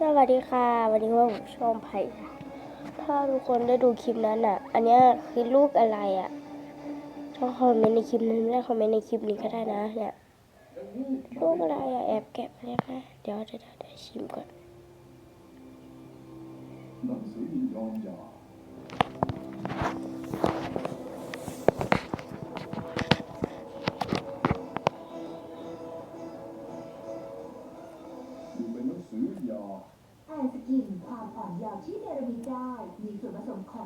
สวัสดีค่ะ วันนี้ว่าผมชอบไผ่ค่ะถ้าทุกคนได้ดูคลิปนั้นอะ อันนี้คือลูกอะไรอะชองคอมเมนต์ในคลิปนั้นไม่ได้คอมเมนต์ในคลิปนี้ก็ได้นะเนี่ยลูกอะไรอะแอบแกะไปเลยค่ะเดี๋ยวเดี๋ยวเดี๋ยวเดี๋ยวชิมก่อน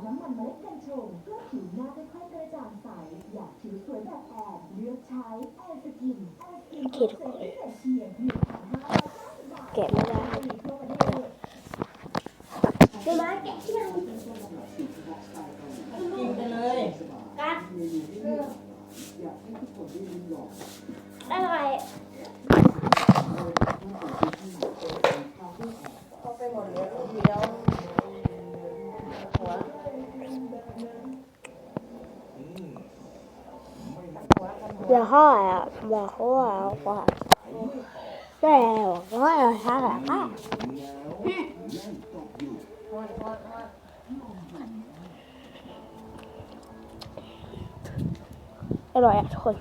น้ำมันเมล็ดกัญชงเพื่อผิวหน้าค่อยๆกระจ่างใส อยากผิวสวยแบบแอนเลือกใช้แอนสกินแอนสกินโอเคทุกคนพิเศษเพียง1,590บาทแกะไม่ได้เทศใช่ไหมแกะที่ยังกินไปเลยกัดอะไรเอาไปหมดเลือลูกเดียว หัวกันหัวเดี๋ยวพ่ออะบอกเขาว่าว่าแต่บอกว่าเราอะไรค่ะหัวหัวหัวอร่อยอะทุกคน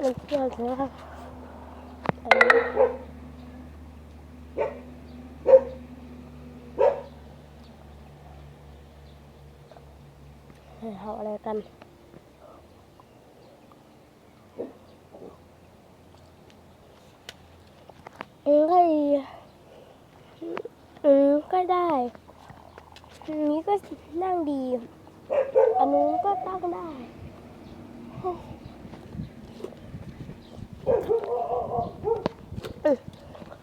มันเปรี้ยวใช่ไหมครับอันนี้เฮ้ยเอาอะไรกันอืมก็ดีอืมก็ได้อันนี้ก็นั่งดี อันนู้นก็ตั้งได้อืม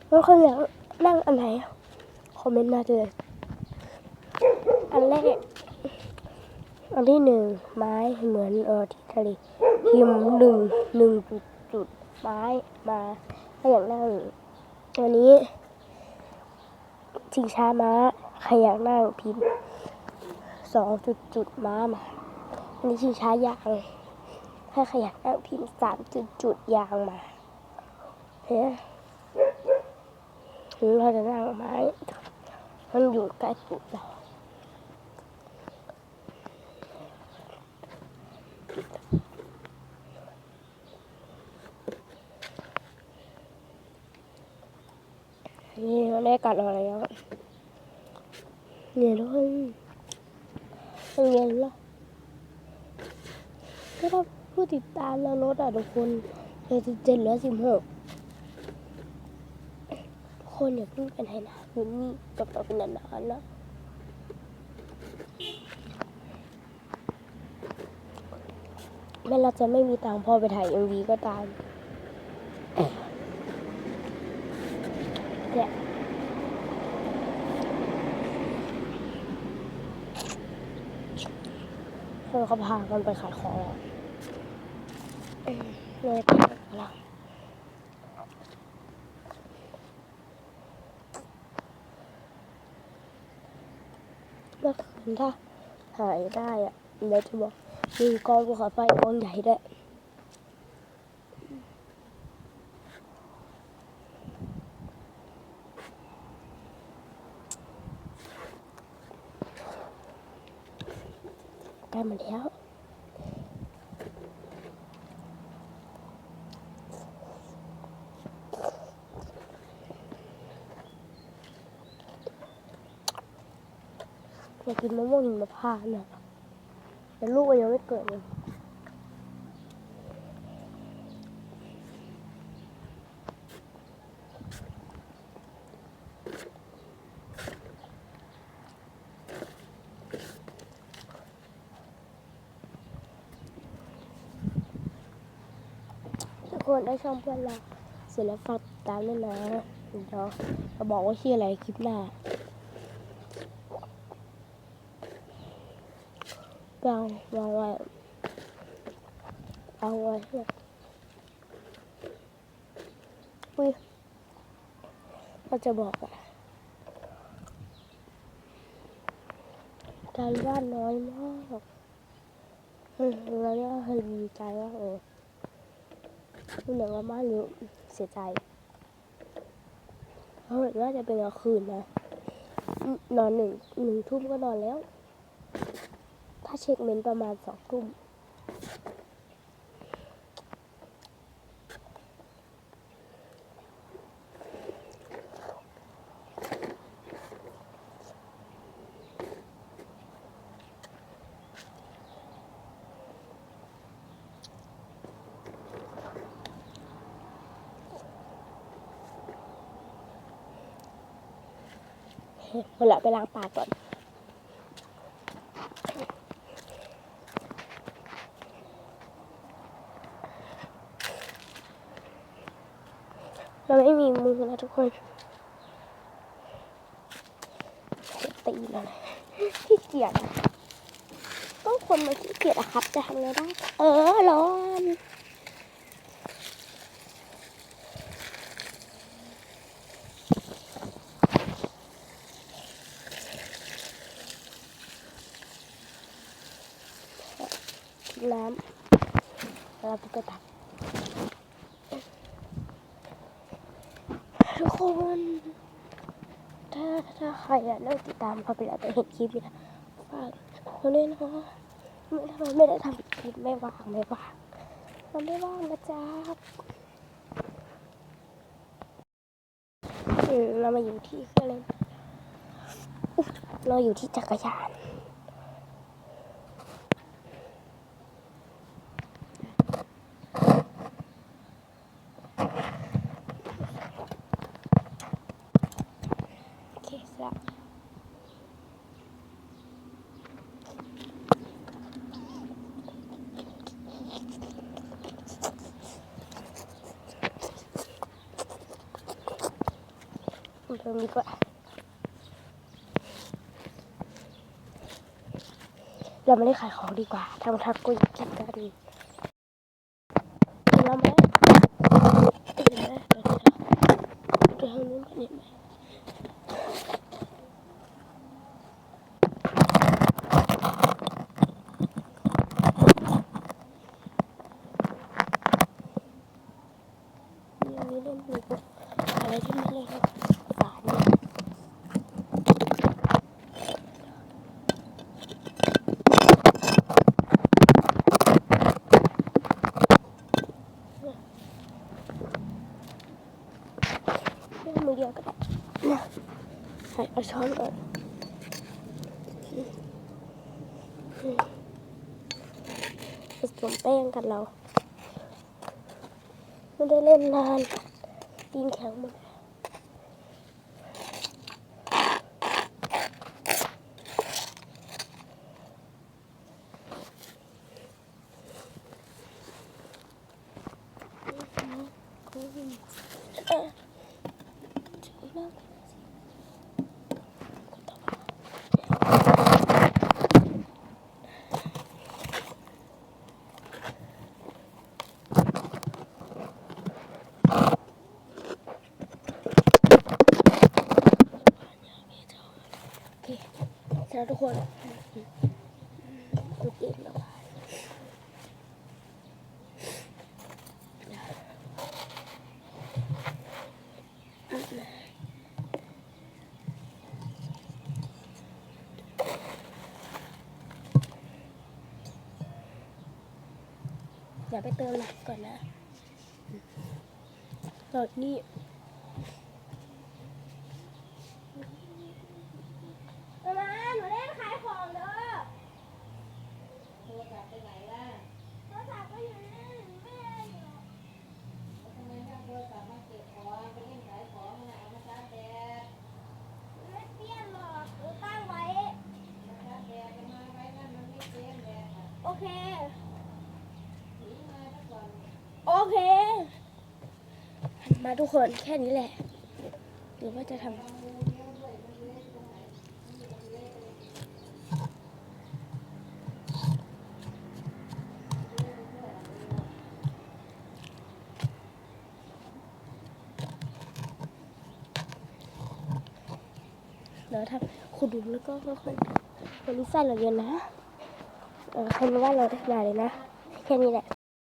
แล้วคนอยากนั่งอันไหน คอมเมนต์มาเลย อันแรก อันที่หนึ่งไม้เหมือนเออที่ทะเลพิมหนึ่งหนึ่งจุดจุดไม้มาถ้าอยากนั่งตัวนี้ชิงช้าม้าใครอยากนั่งพิมพ์สองจุดจุดม้ามาอันนี้ชิงช้ายางถ้าใครอยากนั่งพิมพ์สามจุดจุดยางมา เฮ้ยหรือเราจะนั่งไม้มันอยู่ใกล้ปุดเรานี่เราได้กัดเราแล้วเนี่ยทุกคนเป็นไงล่ะก็ถ้าผู้ติดตามเราลดอะทุกคนเหลือสิบเจ็ดเหลือสิบหก คนอย่าเพิ่งเป็นไหนะอยู่นี่กับเราเป็นนานๆนะแม้เราจะไม่มีตังค์พอไปถ่ายเอ็มวีก็ตามเนี่ยเพื่อนเขาพากันไปขายของแล้วเอ้ยเลยไปแล้วเมื่อคืน ถ้าหายได้อะเดี๋ยวจะบอกมีกองภูเขาไฟกองใหญ่ด้ได้มาแล้ว อยากกินมะม่วงหิมพานต์น่ะแต่ลูกมันยังไม่เกิดเลยทุกคนได้ช่องเพื่อนเราเสร็จแล้วฝากติดตามด้วยนะเดี๋ยวจะบอกว่าชื่ออะไรคลิปหน้า วางวางไว้เอาไว้เนี่ยอุ้ยเราจะบอกอะการบ้านน้อยมากแล้วเนี่ยเคยดีใจว่าเออเหมือนว่าม่ารู้เสียใจเพราะเหมือนว่าจะเป็นกลางคืนนะ นอนหนึ่งหนึ่งทุ่มก็นอนแล้ว ถ้าเช็คเมนประมาณสองทุ่มหมดละไปล้างปากก่อน เราไม่มีมือนะทุกคนเจ็บตีนะขี้เกียจก็คนมาขี้เกียจอะครับ จะทำไงได้ เออร้อนน้ำเราไปตัดทุก คนถ้าถ้าใครอะเลิกติดตามเขาไปแล้วแต่เห็นคลิปอยู่นะฝากเขาเลยนะคะไม่ทำไมไม่ได้ทำคลิปไม่ว่างไม่ว่างมันไม่ว่างนะจ๊ะเรามาอยู่ที่เครื่องเล่นเราอยู่ที่จักรยาน คร็จแล้วเริ่มดีกว่าเราไม่ได้ขายของดีกว่าทำทักกุยกินกันเราไหมเห็นไหมเดี๋ยวเดี๋ยวเดี๋ยวทางนู้นเห็นไหม มีอันนี้เล่นอยู่อะไรที่ไม่เล่นฝาเนี่ยเล่น มือเดียวก็ได้นะใส่เอาช้อนก่อนผสมแป้งกันเรา ไม่ได้เล่นนานดินแข็งหมดเออถึงแล้วโอเคเสร็จแล้วทุกคนโอเคแล้ว เดี๋ยวไปเติมน้ำก่อนนะรถนี่มาหนูเล่นขายของเด้อโทรศัพท์ไปไหนล่ะโทรศัพท์ก็อยู่นี่แม่อยู่ทำไมไม่เอาโทรศัพท์มาเก็บของไปเล่นขายของนะเอามาชาแบตไม่เปลี่ยนหรอกหนูตั้งไว้มาชาร์จแบตจะมาไว้นั่นมันไม่เต็มแบตอะโอเค หนีมาซะก่อน โอเค มาทุกคนแค่นี้แหละ หรือว่าจะทำเดี๋ยวทำขุดดูแล้วก็ค่อยๆวันนี้ใส่เหลือเยอะนะเออคนว่าเราได้มาเลยนะ แค่นี้แหละ